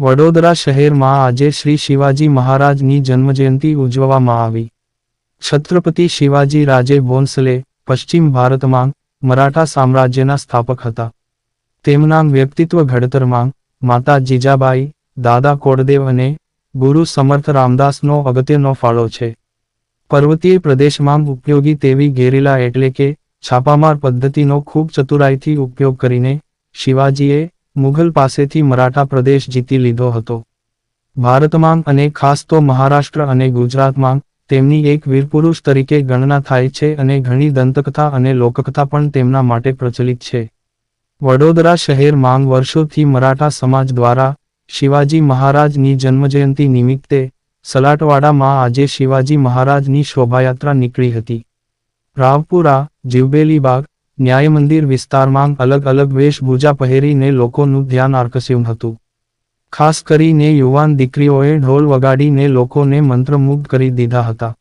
વડોદરા શહેરમાં આજે શ્રી શિવાજી મહારાજની જન્મજયંતિ ઉજવવામાં આવી. છત્રપતિ શિવાજી રાજે ભોંસલે પશ્ચિમ ભારતમાં મરાઠા સામ્રાજ્યના સ્થાપક હતા. તેમના વ્યક્તિત્વ ઘડતરમાં માતા જીજાબાઈ, દાદા કોડદેવ અને ગુરુ સમર્થ રામદાસનો અગત્યનો ફાળો છે. પર્વતીય પ્રદેશમાં ઉપયોગી તેવી ગેરીલા એટલે કે છાપામાર પદ્ધતિનો ખૂબ ચતુરાઈથી ઉપયોગ કરીને શિવાજીએ મુઘલ પાસેથી મરાઠા પ્રદેશ જીતી લીધો હતો. ભારતમાં અને ખાસ તો મહારાષ્ટ્ર અને ગુજરાતમાં તેમની એક વીરપુરુષ તરીકે ગણના થાય છે અને ઘણી દંતકથા અને લોકકથા પણ તેમના માટે પ્રચલિત છે. વડોદરા શહેરમાં વર્ષોથી મરાઠા સમાજ દ્વારા, શિવાજી મહારાજની જન્મજયંતિ નિમિત્તે, સલાટવાડામાં આજે શિવાજી મહારાજની શોભાયાત્રા નીકળી હતી. રાવપુરા, જીવબેલીબાગ ન્યાય મંદિર વિસ્તારમાં અલગ અલગ વેશભૂજા પહેરીને લોકોનું ધ્યાન આકર્ષ્યું હતું. ખાસ કરીને યુવાન દીકરીઓએ ઢોલ વગાડીને લોકોને મંત્રમુગ્ધ કરી દીધા હતા.